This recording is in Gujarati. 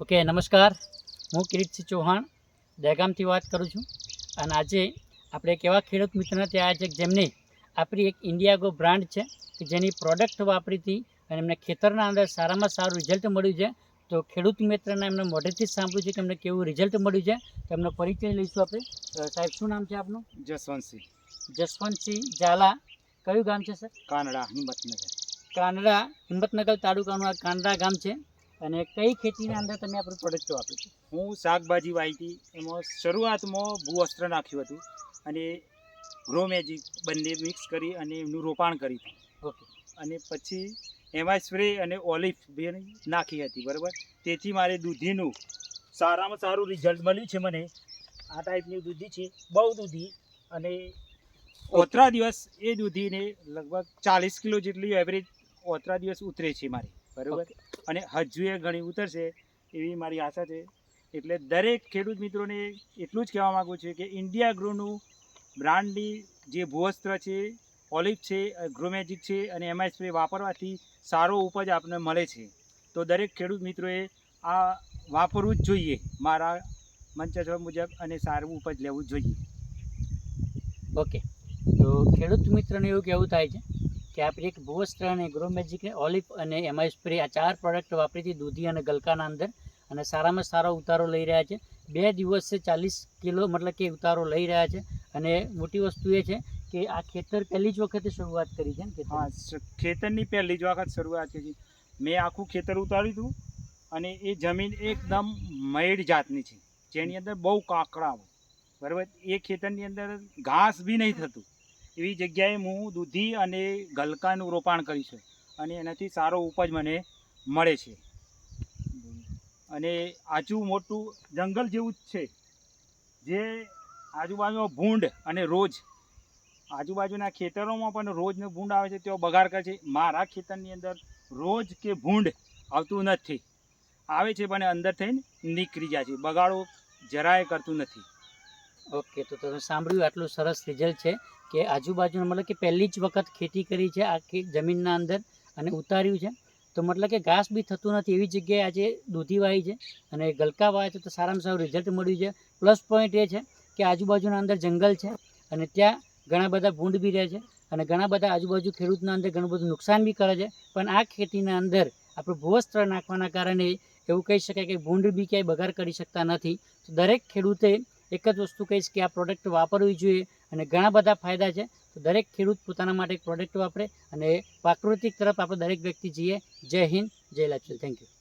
ઓકે નમસ્કાર. હું કિરીટસિંહ ચૌહાણ દહેગામથી વાત કરું છું. અને આજે આપણે એક એવા ખેડૂત મિત્રને ત્યાં છે જેમની આપણી એક ઇન્ડિયાગો બ્રાન્ડ છે કે જેની પ્રોડક્ટ વાપરી હતી અને એમને ખેતરના અંદર સારામાં સારું રિઝલ્ટ મળ્યું છે તો ખેડૂત મિત્રના એમને મોઢેથી જ સાંભળ્યું છે કે એમને કેવું રિઝલ્ટ મળ્યું છે તો એમનો પરિચય લઈશું આપણે. સાહેબ શું નામ છે આપનું? જસવંતસિંહ. જસવંતસિંહ ઝાલા. કયું ગામ છે સર? કાનડા હિંમતનગર. કાનડા હિંમતનગર તાલુકાનું આ કાનડા ગામ છે. અને કઈ ખેતીના અંદર તમે આપણું પ્રોડક્ટ વાપરી છે? હું શાકભાજી વાવી હતી એમાં શરૂઆતમાં ભૂવસ્ત્ર નાખ્યું હતું અને ગ્રો મેજિક બંને મિક્સ કરી અને એમનું રોપાણ કર્યું હતું ઓકે. અને પછી એમાં સ્પ્રે અને ઓલિફ બે નાખી હતી બરાબર? તેથી મારે દૂધીનું સારામાં સારું રિઝલ્ટ મળ્યું છે મને. આ ટાઈપની દૂધી છે બહુ દૂધી અને ઓતરા દિવસ એ દૂધીને લગભગ ચાલીસ કિલો જેટલી એવરેજ ઓતરા દિવસ ઉતરે છે મારી. બરાબર? અને હજુ એ ઘણી ઉતરશે એવી મારી આશા છે. એટલે દરેક ખેડૂત મિત્રોને એટલું જ કહેવા માગું છું કે ઇન્ડિયા ગ્રોનું બ્રાન્ડની જે ભૂવસ્ત્ર છે ઓલિવ છે ગ્રોમેજિક છે અને એમાં સ્પ્રે વાપરવાથી સારો ઉપજ આપને મળે છે. તો દરેક ખેડૂત મિત્રોએ આ વાપરવું જ જોઈએ. મારા મંચસ્વ મુજબ અને સારું ઉપજ લેવું જોઈએ. ઓકે. તો ખેડૂત મિત્રને એવું કહેવું થાય છે કે આપણે એક ભૂવસ્ત્ર અને ગ્રો મેજિક ઓલિવ અને એમઆઈ સ્પ્રે આ ચાર પ્રોડક્ટ વાપરીથી દૂધી અને ગલકાના અંદર. અને સારામાં સારો ઉતારો લઈ રહ્યા છે. બે દિવસે ચાલીસ કિલો મતલબ કે ઉતારો લઈ રહ્યા છે. અને મોટી વસ્તુ એ છે કે આ ખેતર પહેલી જ વખતે શરૂઆત કરી છે ને? હા ખેતરની પહેલી જ વખત શરૂઆત કરી મેં આખું ખેતર ઉતાર્યું હતું અને એ જમીન એકદમ મયડ જાતની છે. જેની અંદર બહુ હોય બરાબર? એ ખેતરની અંદર ઘાસ બી નહીં થતું. એવી જગ્યાએ હું દૂધી અને ગલકાનું રોપાણ કરીશ અને એનાથી સારો ઉપજ મને મળે છે. અને આજુ મોટું જંગલ જેવું જ છે. જે આજુબાજુમાં ભૂંડ અને રોજ. આજુબાજુના ખેતરોમાં પણ રોજનો ભૂંડ આવે છે, તેઓ બગાડ કરે છે. મારા ખેતરની અંદર રોજ કે ભૂંડ આવતું નથી. આવે છે, પણ અંદર થઈને નીકળી જાય છે. બગાડો જરાય કરતું નથી. ઓકે, તો તમે સાંભળ્યું આટલું સરસ રિઝલ્ટ છે કે આજુબાજુના મતલબ કે પહેલી જ વખત ખેતી કરી છે આખી જમીનના અંદર અને ઉતાર્યું છે. તો મતલબ કે ઘાસ બી થતું નથી એવી જગ્યાએ આજે દૂધી વાવી છે અને ગલકા વાવે છે તો સારામાં સારું રિઝલ્ટ મળ્યું છે. પ્લસ પોઈન્ટ એ છે કે આજુબાજુના અંદર જંગલ છે અને ત્યાં ઘણા બધા ભૂંડ બી રહે છે અને ઘણા બધા આજુબાજુ ખેડૂતના અંદર ઘણું બધું નુકસાન બી કરે છે. પણ આ ખેતીના અંદર આપણે ભૂવસ્ત્ર નાખવાના કારણે એવું કહી શકાય કે ભૂંડ બી ક્યાંય બગાડ કરી શકતા નથી. તો દરેક ખેડૂતે એક જ વસ્તુ કહીશ કે આ પ્રોડક્ટ વાપરવી જોઈએ અને ઘણા બધા ફાયદા છે. તો દરેક ખેડૂત પોતાના માટે પ્રોડક્ટ વાપરે અને પ્રાકૃતિક તરફ આપણે દરેક વ્યક્તિ જઈએ. જય હિન્દ, જય લાચલ થેન્ક યુ